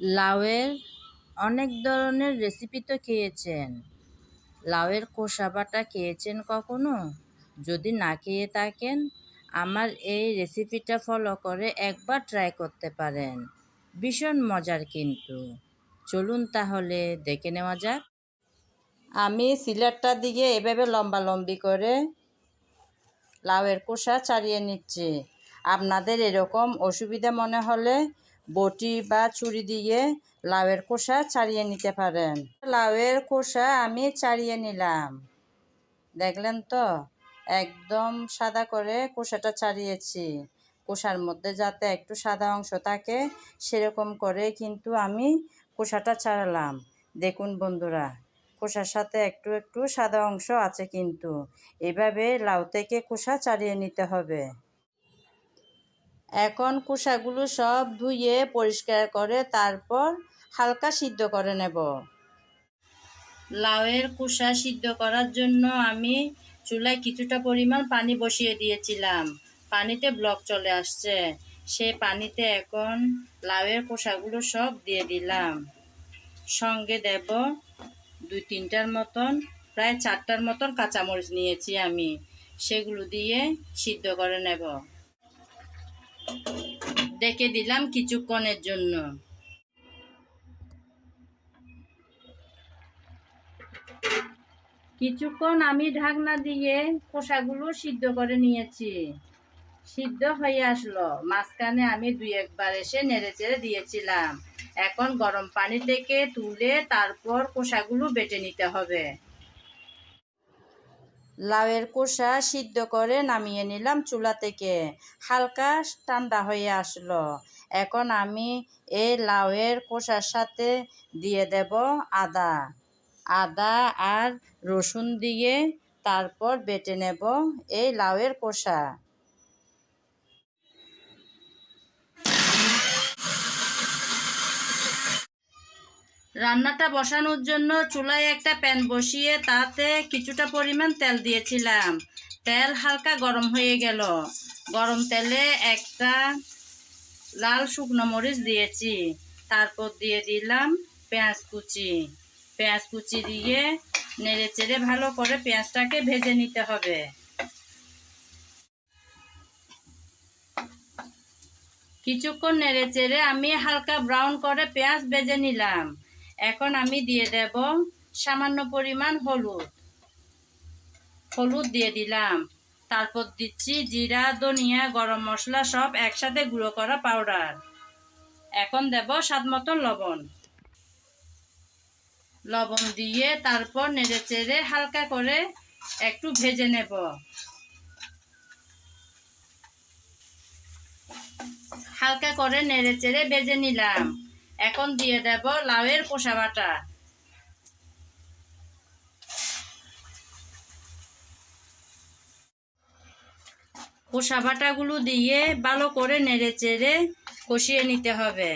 লাউয়ের অনেক ধরনের রেসিপি তো খেয়েছেন। লাউয়ের খোসা বাটা খেয়েছেন কখনো? যদি না খেয়ে থাকেন, আমার এই রেসিপিটা ফলো করে একবার ট্রাই করতে পারেন। ভীষণ মজার কিন্তু। চলুন তাহলে দেখে নেওয়া যাক। আমি সিলেটটা দিকে এভাবে লম্বা লম্বি করে লাউয়ের কোষা ছাড়িয়ে নিচ্ছি। আপনাদের এরকম অসুবিধা মনে হলে বটি বা ছুরি দিয়ে লাউয়ের খোসা ছাড়িয়ে নিতে পারেন। লাউয়ের খোসা আমি ছাড়িয়ে নিলাম। দেখলেন তো? একদম সাদা করে খোসাটা ছাড়িয়েছি। খোসার মধ্যে যাতে একটু সাদা অংশ থাকে, সেরকম করে কিন্তু আমি খোসাটা ছাড়ালাম। দেখুন বন্ধুরা, খোসার সাথে একটু একটু সাদা অংশ আছে কিন্তু। এভাবে লাউ থেকে খোসা ছাড়িয়ে নিতে হবে। এখন খোসাগুলো সব ধুয়ে পরিষ্কার করে তারপর হালকা সিদ্ধ করে নেব। লাউয়ের খোসা সিদ্ধ করার জন্য আমি চুলায় কিছুটা পরিমাণ পানি বসিয়ে দিয়েছিলাম। পানিতে ব্লক চলে আসছে। সেই পানিতে এখন লাউয়ের খোসাগুলো সব দিয়ে দিলাম। সঙ্গে দেব দুই তিনটার মতন, প্রায় চারটার মতন কাঁচামরিচ নিয়েছি আমি। সেগুলো দিয়ে সিদ্ধ করে নেব। ডেকে দিলাম কিছুক্ষণের জন্য। কিছুক্ষণ আমি ঢাকনা দিয়ে খোসাগুলো সিদ্ধ করে নিয়েছি। সিদ্ধ হয়ে আসলো। মাঝখানে আমি দুই একবার এসে নেড়ে চেড়ে দিয়েছিলাম। এখন গরম পানি থেকে তুলে তারপর কোষাগুলো বেটে নিতে হবে। লাউয়ের কোষা সিদ্ধ করে নামিয়ে নিলাম চুলা থেকে। হালকা ঠান্ডা হয়ে আসলো। এখন আমি এই লাউয়ের কোষার সাথে দিয়ে দেব আদা। আদা আর রসুন দিয়ে তারপর বেটে নেব এই লাউয়ের কোষা রান্নাটা বসানোর জন্য চুলায় একটা প্যান বসিয়ে তাতে কিছুটা পরিমাণ তেল দিয়েছিলাম। তেল হালকা গরম হয়ে গেল। গরম তেলে একটা লাল শুকনো মরিচ দিয়েছি। তারপর দিয়ে দিলাম পেঁয়াজ কুচি। পেঁয়াজ কুচি দিয়ে নেড়ে চেড়ে ভালো করে পেঁয়াজটাকে ভেজে নিতে হবে। কিছুক্ষণ নেড়ে চেড়ে আমি হালকা ব্রাউন করে পেঁয়াজ ভেজে নিলাম। এখন আমি দিয়ে দেব সামান্য পরিমাণ হলুদ। হলুদ দিয়ে দিলাম। তারপর দিচ্ছি জিরা, ধনিয়া, গরম মশলা সব একসাথে গুঁড়ো করা পাউডার। এখন দেব স্বাদ মতো লবণ। লবণ দিয়ে তারপর নেড়ে চেড়ে হালকা করে একটু ভেজে নেব। হালকা করে নেড়ে চেড়ে ভেজে নিলাম। এখন দিয়ে দেব লাউয়ের কোষা বাটা। কোষা বাটাগুলো দিয়ে ভালো করে নেড়ে চেড়ে কষিয়ে নিতে হবে।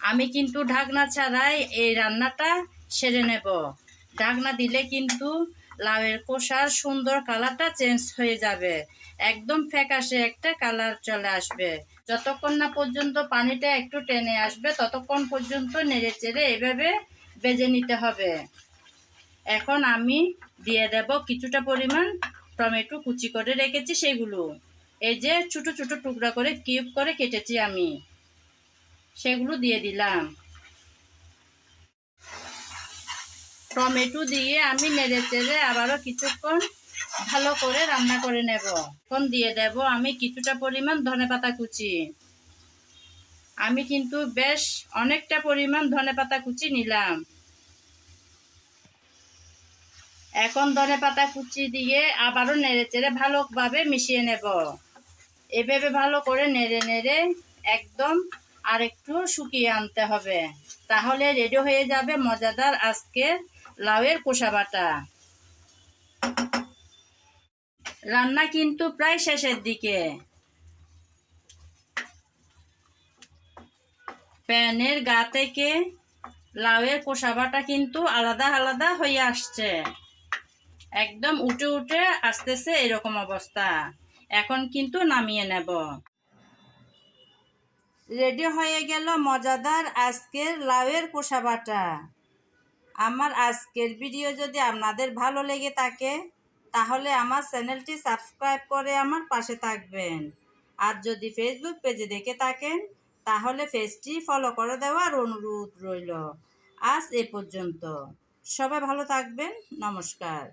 আমি কিন্তু ঢাকনা ছাড়াই এই রান্নাটা সেরে নেব। ঢাকনা দিলে কিন্তু লাউয়ের কোষার সুন্দর কালারটা চেঞ্জ হয়ে যাবে। একদম ফ্যাকাশে একটা কালার চলে আসবে। যতক্ষণ না পর্যন্ত পানিটা একটু টেনে আসবে, ততক্ষণ পর্যন্ত নেড়ে চেড়ে এভাবে বেজে নিতে হবে। এখন আমি দিয়ে দেব কিছুটা পরিমাণ টমেটো কুচি করে রেখেছি সেগুলো। এই যে ছোটো ছোটো টুকরা করে কিউব করে কেটেছি আমি। সেগুলো দিয়ে দিলাম। টমেটো দিয়ে আমি নেড়ে চেড়ে আবারও কিছুক্ষণ ভালো করে রান্না করে নেব। এখন দিয়ে দেব আমি কিছুটা পরিমাণ ধনে পাতা কুচি। আমি কিন্তু বেশ অনেকটা পরিমাণ ধনে পাতা কুচি নিলাম। এখন ধনে পাতা কুচি দিয়ে আবারও নেড়ে চেড়ে ভালোভাবে মিশিয়ে নেব। এভাবে ভালো করে নেড়ে নেড়ে একদম আর একটু শুকিয়ে আনতে হবে। তাহলে রেডি হয়ে যাবে মজাদার আজকের লাউয়ের কোষা বাটা। রান্না কিন্তু প্রায় শেষের দিকে। প্যানের গা থেকে লাউয়ের কোষাবাটা কিন্তু আলাদা আলাদা হয়ে আসছে। একদম উঠে উঠে আসতেছে এরকম অবস্থা। এখন কিন্তু নামিয়ে নেব। রেডি হয়ে গেল মজাদার আজকের লাউয়ের কোষা বাটা। আমার আজকের ভিডিও যদি আপনাদের ভালো লেগে থাকে, তাহলে আমার চ্যানেলটি সাবস্ক্রাইব করে আমার পাশে থাকবেন। আর যদি ফেসবুক পেজে দেখে থাকেন, তাহলে পেজটি ফলো করে দেওয়ার অনুরোধ রইল। আজ এ পর্যন্ত। সবাই ভালো থাকবেন। নমস্কার।